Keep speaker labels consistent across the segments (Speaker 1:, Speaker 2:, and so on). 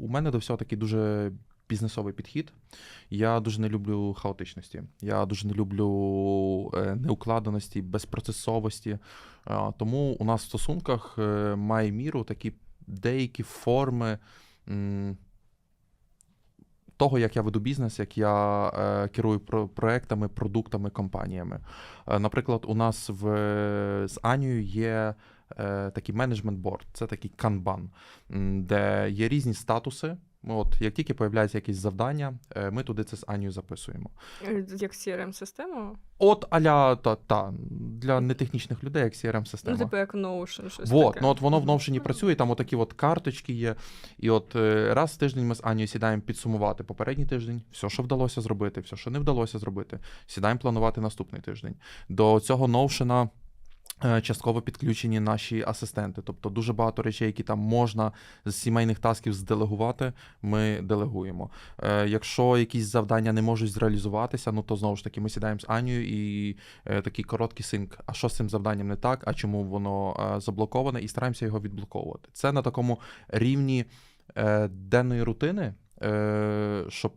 Speaker 1: у мене до всього такий дуже бізнесовий підхід. Я дуже не люблю хаотичності. Я дуже не люблю е, неукладеності, безпроцесовості. Тому у нас в стосунках е, має міру такі деякі форми. Того, як я веду бізнес, як я е, керую про- проектами, продуктами, компаніями. Е, наприклад, у нас в, з Анією є такий менеджмент борд, це такий канбан, де є різні статуси. От як тільки появляється якесь завдання, е, ми туди це з Анією записуємо.
Speaker 2: Е, Як CRM-система?
Speaker 1: От аля та, та для нетехнічних людей, як crm система
Speaker 2: Ну, типу як Notion, щось
Speaker 1: Вот,
Speaker 2: таке.
Speaker 1: ну от воно в Notion працює, там отакі от карточки є. І от е, раз в тиждень ми з Анією сідаємо підсумувати попередній тиждень, все, що вдалося зробити, все, що не вдалося зробити. Сідаємо планувати наступний тиждень. До цього Notion е, частково підключені наші асистенти. Тобто дуже багато речей, які там можна з сімейних тасків зделегувати, ми делегуємо. Е, Якщо якісь завдання не можуть зреалізуватися, ну то знову ж таки ми сідаємо з Анією і е, такий короткий синк. А що з цим завданням не так? А чому воно е, заблоковане? І стараємося його відблоковувати. Це на такому рівні е, денної рутини, е, щоб.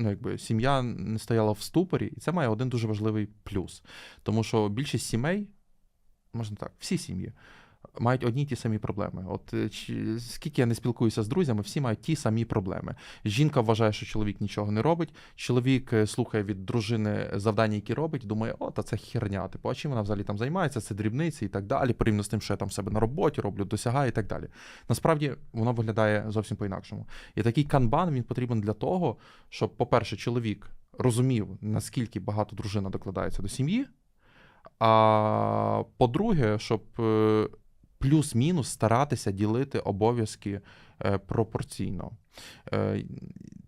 Speaker 1: Ну, якби сім'я не стояла в ступорі, і це має один дуже важливий плюс. Тому що більшість сімей, можна так, всі сім'ї мають одні й ті самі проблеми. От е, чи- скільки я не спілкуюся з друзями, всі мають ті самі проблеми. Жінка вважає, що чоловік нічого не робить. Чоловік е, слухає від дружини завдання, які робить, думає, о, та це херня. Типу, а чим вона взагалі там займається? Це дрібниці і так далі. Порівняно з тим, що я там себе на роботі роблю, досягаю і так далі. Насправді воно виглядає зовсім по-інакшому. І такий канбан він потрібен для того, щоб, по-перше, чоловік розумів, наскільки багато дружина докладається до сім'ї. А по-друге, щоб е, плюс-мінус старатися ділити обов'язки е, пропорційно.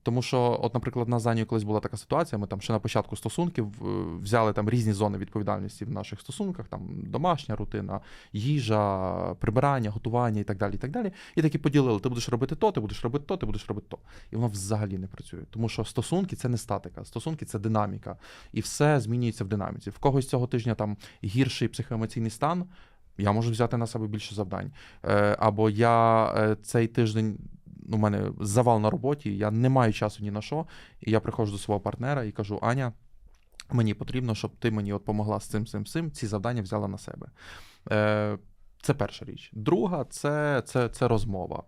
Speaker 1: Тому що, от, наприклад, на Занію колись була така ситуація, ми там ще на початку стосунків е, взяли там різні зони відповідальності в наших стосунках, там домашня рутина, їжа, прибирання, готування і так далі. І так далі. І таки поділили: ти будеш робити то, ти будеш робити то, ти будеш робити то. І воно взагалі не працює. Тому що стосунки це не статика, стосунки це динаміка. І все змінюється в динаміці. В когось цього тижня там гірший психоемоційний стан. Я можу взяти на себе більше завдань. Е, або я е, цей тиждень. У мене завал на роботі, я не маю часу ні на що. І я приходжу до свого партнера і кажу: Аня, мені потрібно, щоб ти мені от помогла з цим, цим, цим, ці завдання взяла на себе. Е, це перша річ. Друга це, це, це розмова.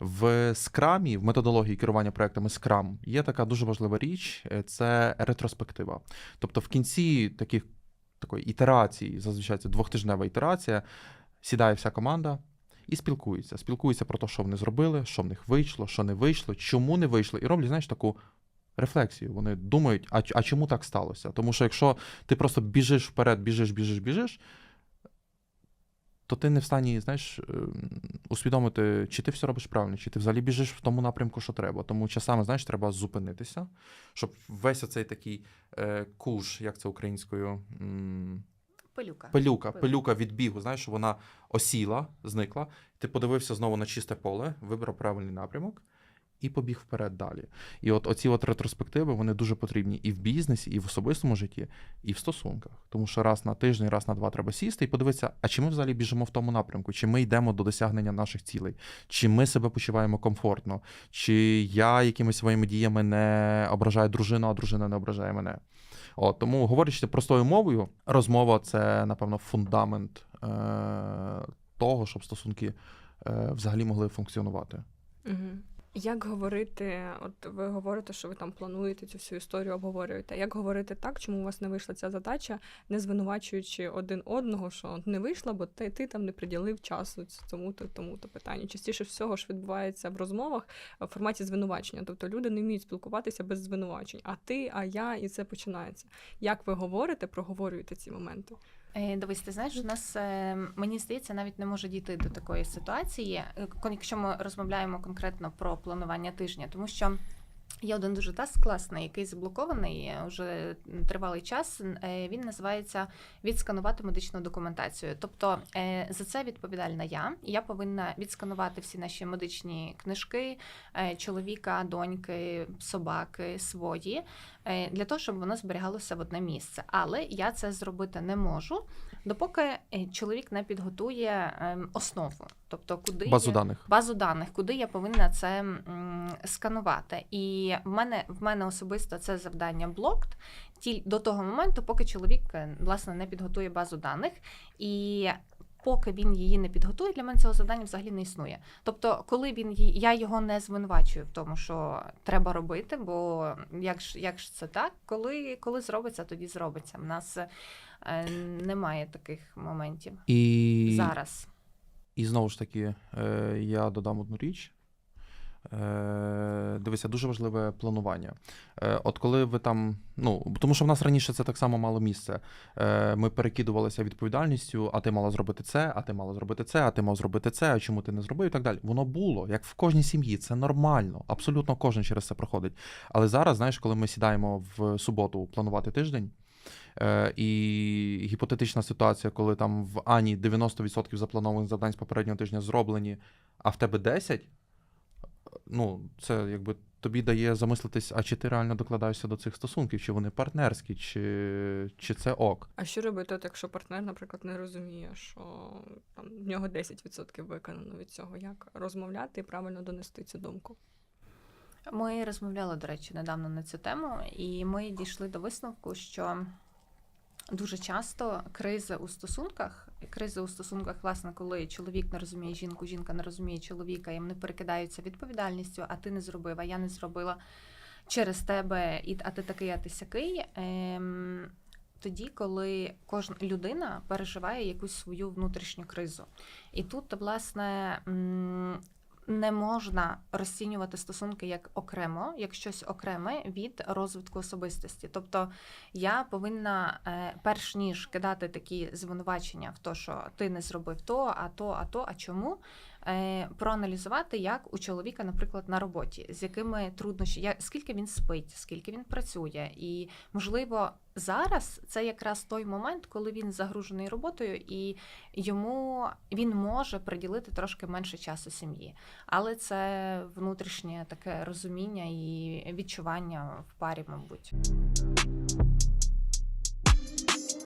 Speaker 1: В скрамі, в методології керування проектами Scrum є така дуже важлива річ е, це ретроспектива. Тобто, в кінці таких такої ітерації, зазвичай це двохтижнева ітерація, сідає вся команда. І спілкуються. Спілкуються про те, що вони зробили, що в них вийшло, що не вийшло, чому не вийшло. І роблять, знаєш, таку рефлексію. Вони думають, а, а чому так сталося? Тому що якщо ти просто біжиш вперед, біжиш, біжиш, біжиш, то ти не в стані, знаєш, ем, усвідомити, чи ти все робиш правильно, чи ти взагалі біжиш в тому напрямку, що треба. Тому часами, знаєш, треба зупинитися, щоб весь оцей такий е, куш, як це українською. м,
Speaker 3: Пилюка.
Speaker 1: Пилюка,
Speaker 3: Пилюка.
Speaker 1: пилюка від бігу, знаєш, що вона осіла, зникла. Ти подивився знову на чисте поле, вибрав правильний напрямок і побіг вперед далі. І от оці от ретроспективи вони дуже потрібні і в бізнесі, і в особистому житті, і в стосунках. Тому що раз на тиждень, раз на два треба сісти і подивитися, а чи ми взагалі біжимо в тому напрямку, чи ми йдемо до досягнення наших цілей, чи ми себе почуваємо комфортно, чи я якимись своїми діями не ображаю дружину, а дружина не ображає мене. От, тому, говорячи простою мовою, розмова це, напевно, фундамент е- того, щоб стосунки е- взагалі могли функціонувати.
Speaker 2: Угу. Як говорити, от ви говорите, що ви там плануєте цю всю історію, обговорюєте. Як говорити так, чому у вас не вийшла ця задача, не звинувачуючи один одного, що не вийшла, бо ти, ти там не приділив часу тому-то, тому-то питанню. Частіше всього ж відбувається в розмовах в форматі звинувачення. Тобто люди не вміють спілкуватися без звинувачень. А ти, а я, і це починається. Як ви говорите, проговорюєте ці моменти?
Speaker 3: Е, Дивись, ти знаєш, у нас е, мені здається, навіть не може дійти до такої ситуації, е, якщо ми розмовляємо конкретно про планування тижня, тому що. Є один дуже таск класний, який заблокований е, вже тривалий час. Е, Він називається відсканувати медичну документацію. Тобто е, за це відповідальна я. Я повинна відсканувати всі наші медичні книжки чоловіка, доньки, собаки, свої, для того, щоб воно зберігалося в одне місце. Але я це зробити не можу допоки чоловік не підготує ем, основу, тобто куди
Speaker 1: Базу даних.
Speaker 3: базу даних, куди я повинна це м, сканувати. І в мене в мене особисто це завдання блокт тіль до того моменту, поки чоловік е, власне не підготує базу даних. І поки він її не підготує, для мене цього завдання взагалі не існує. Тобто, коли він її, я його не звинувачую в тому, що треба робити, бо як ж як ж це так, коли, коли зробиться, тоді зробиться. В нас е, немає таких моментів
Speaker 1: І,
Speaker 3: зараз.
Speaker 1: І знову ж таки, е, я додам одну річ. Е, дивися, дуже важливе планування. Е, от коли ви там, ну тому що в нас раніше це так само мало місце. Ми перекидувалися відповідальністю, а ти мала зробити це, а ти мала зробити це, а ти мав зробити це, а чому ти не зробив і так далі. Воно було, як в кожній сім'ї, це нормально. Абсолютно кожен через це проходить. Але зараз, знаєш, коли ми сідаємо в суботу планувати тиждень. Е, і гіпотетична ситуація, коли там в Ані 90% запланованих завдань з попереднього тижня зроблені, а в тебе 10, ну, це якби тобі дає замислитись, а чи ти реально докладаєшся до цих стосунків, чи вони партнерські, чи, чи це ок.
Speaker 2: А що робити, от, якщо партнер, наприклад, не розуміє, що там в нього 10% виконано від цього, як розмовляти і правильно донести цю думку?
Speaker 3: Ми розмовляли, до речі, недавно на цю тему, і ми дійшли до висновку, що дуже часто кризи у стосунках, кризи у стосунках, власне, коли чоловік не розуміє жінку, жінка не розуміє чоловіка, і вони перекидаються відповідальністю, а ти не зробив, а я не зробила через тебе, і а ти такий, а ти сякий. Ем, тоді, коли кожна людина переживає якусь свою внутрішню кризу. І тут, власне, не можна розцінювати стосунки як окремо, як щось окреме від розвитку особистості. Тобто я повинна, е, перш ніж кидати такі звинувачення в те, що ти не зробив то, а то, а то, а чому. Е, Проаналізувати, як у чоловіка, наприклад, на роботі, з якими труднощі, скільки він спить, скільки він працює, і можливо зараз це якраз той момент, коли він загружений роботою, і йому він може приділити трошки менше часу сім'ї. Але це внутрішнє таке розуміння і відчування в парі, мабуть.